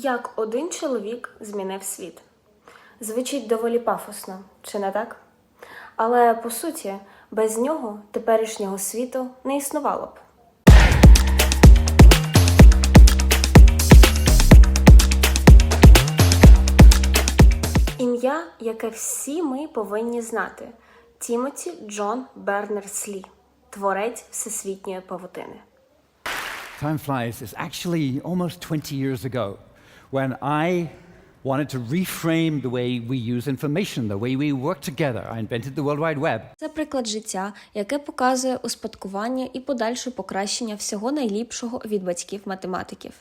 Як один чоловік змінив світ. Звучить доволі пафосно, чи не так? Але по суті, без нього теперішнього світу не існувало б. Ім'я, яке всі ми повинні знати Тімоті Джон Бернерс-Лі, творець всесвітньої павутини. Time flies. It's actually almost 20 years ago when I wanted to reframe the way we use information, the way we work together. I invented the World Wide Web. Це приклад життя, яке показує успадкування і подальше покращення всього найліпшого від батьків математиків.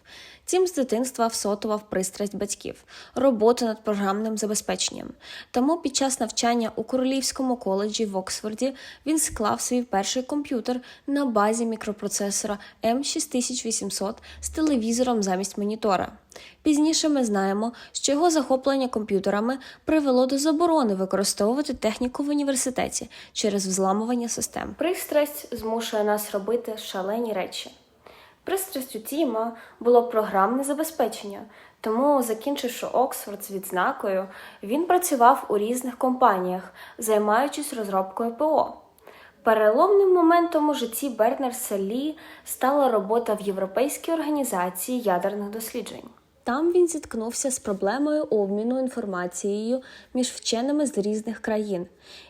Тім з дитинства всотував пристрасть батьків, роботу над програмним забезпеченням. Тому під час навчання у Королівському коледжі в Оксфорді він склав свій перший комп'ютер на базі мікропроцесора M6800 з телевізором замість монітора. Пізніше ми знаємо, що його захоплення комп'ютерами привело до заборони використовувати техніку в університеті через взламування систем. Пристрасть змушує нас робити шалені речі. Пристрастю Тіма було програмне забезпечення, тому, закінчивши Оксфорд з відзнакою, він працював у різних компаніях, займаючись розробкою ПО. Переломним моментом у житті Бернерса Лі стала робота в Європейській організації ядерних досліджень. Там він зіткнувся з проблемою обміну інформацією між вченими з різних країн.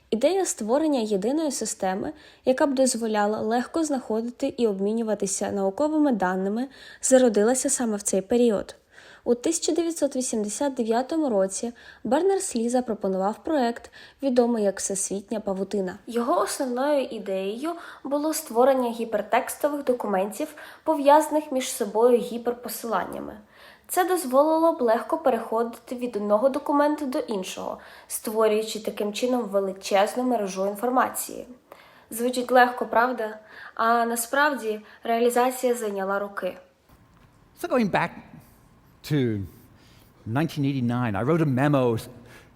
Ідея створення єдиної системи, яка б дозволяла легко знаходити і обмінюватися науковими даними, зародилася саме в цей період. У 1989 році Бернерс Лі запропонував проект, відомий як Всесвітня павутина. Його основною ідеєю було створення гіпертекстових документів, пов'язаних між собою гіперпосиланнями. Це дозволило б легко переходити від одного документу до іншого, створюючи таким чином величезну мережу інформації. Звучить легко, правда? А насправді реалізація зайняла роки. So going back to 1989, I wrote a memo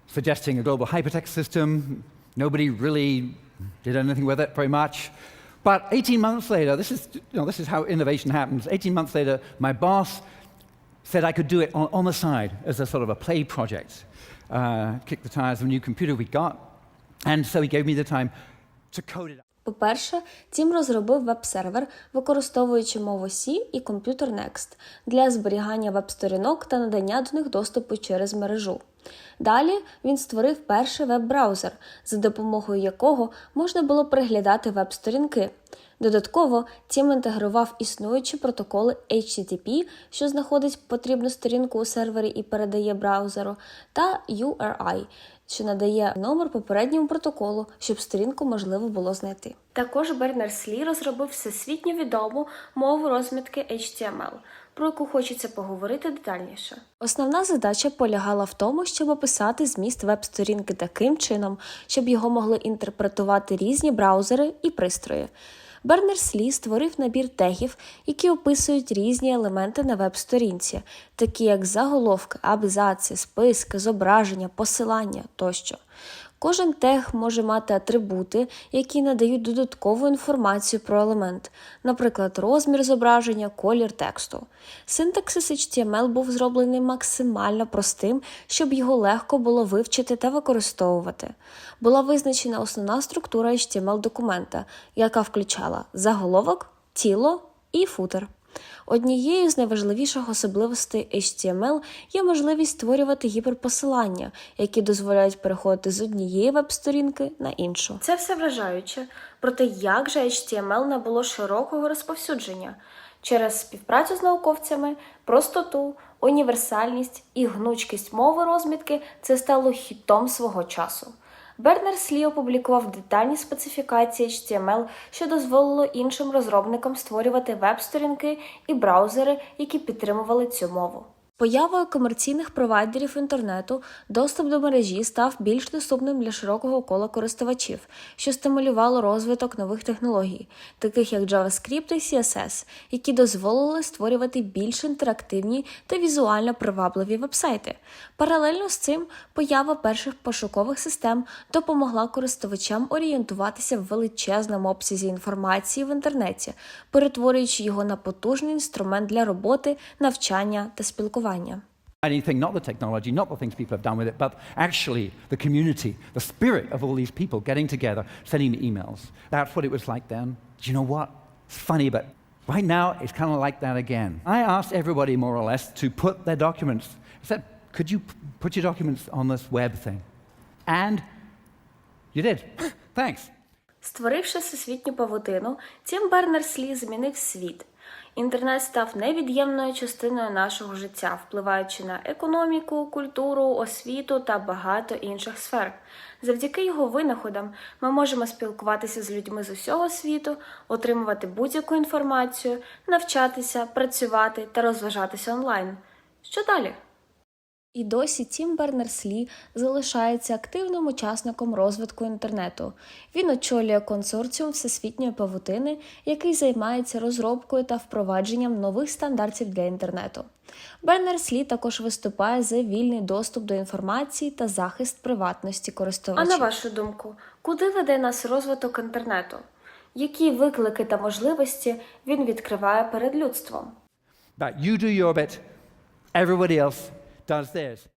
suggesting a global hypertext system. Nobody really did anything with it very much. But 18 months later, this is, you know, this is how innovation happens. 18 months later, my boss said I could do it on, on the side as a sort of a play project, uh, kick the tires of a new computer we got. And so he gave me the time to code it. По-перше, Тім розробив веб-сервер, використовуючи мову C і комп'ютер Next для зберігання веб-сторінок та надання до них доступу через мережу. Далі він створив перший веб-браузер, за допомогою якого можна було переглядати веб-сторінки. Додатково Тім інтегрував існуючі протоколи HTTP, що знаходить потрібну сторінку у сервері і передає браузеру, та URI, що надає номер попередньому протоколу, щоб сторінку можливо було знайти. Також Бернерс Лі розробив всесвітньо відому мову розмітки HTML, про яку хочеться поговорити детальніше. Основна задача полягала в тому, щоб описати зміст веб-сторінки таким чином, щоб його могли інтерпретувати різні браузери і пристрої. Бернерс Лі створив набір тегів, які описують різні елементи на веб-сторінці, такі як заголовки, абзаци, списки, зображення, посилання тощо. Кожен тег може мати атрибути, які надають додаткову інформацію про елемент, наприклад, розмір зображення, колір тексту. Синтаксис HTML був зроблений максимально простим, щоб його легко було вивчити та використовувати. Була визначена основна структура HTML документа, яка включала заголовок, тіло і футер. Однією з найважливіших особливостей HTML є можливість створювати гіперпосилання, які дозволяють переходити з однієї веб-сторінки на іншу. Це все вражаюче. Проте як же HTML набуло широкого розповсюдження через співпрацю з науковцями, простоту, універсальність і гнучкість мови розмітки це стало хітом свого часу. Бернерс Лі опублікував детальні специфікації HTML, що дозволило іншим розробникам створювати веб-сторінки і браузери, які підтримували цю мову. Появою комерційних провайдерів інтернету доступ до мережі став більш доступним для широкого кола користувачів, що стимулювало розвиток нових технологій, таких як JavaScript і CSS, які дозволили створювати більш інтерактивні та візуально привабливі вебсайти. Паралельно з цим поява перших пошукових систем допомогла користувачам орієнтуватися в величезному обсязі інформації в інтернеті, перетворюючи його на потужний інструмент для роботи, навчання та спілкування. anything, not the technology, not the things people have done with it, but actually the community, the spirit of all these people getting together, sending me emails. That's what it was like then. Do you know what? It's funny, but right now it's kind of like that again. I asked everybody more or less to put their documents. I said, could you p- put your documents on this web thing? And you did. Thanks. Створивши всесвітню павутину, Тім Бернерс-Лі змінив світ. Інтернет став невід'ємною частиною нашого життя, впливаючи на економіку, культуру, освіту та багато інших сфер. Завдяки його винаходам ми можемо спілкуватися з людьми з усього світу, отримувати будь-яку інформацію, навчатися, працювати та розважатися онлайн. Що далі? І досі Тім Бернерс-Лі залишається активним учасником розвитку інтернету. Він очолює консорціум всесвітньої павутини, який займається розробкою та впровадженням нових стандартів для інтернету. Бернерс-Лі також виступає за вільний доступ до інформації та захист приватності користувачів. А на вашу думку, куди веде нас розвиток інтернету? Які виклики та можливості він відкриває перед людством? But you do your bit, everybody else does this.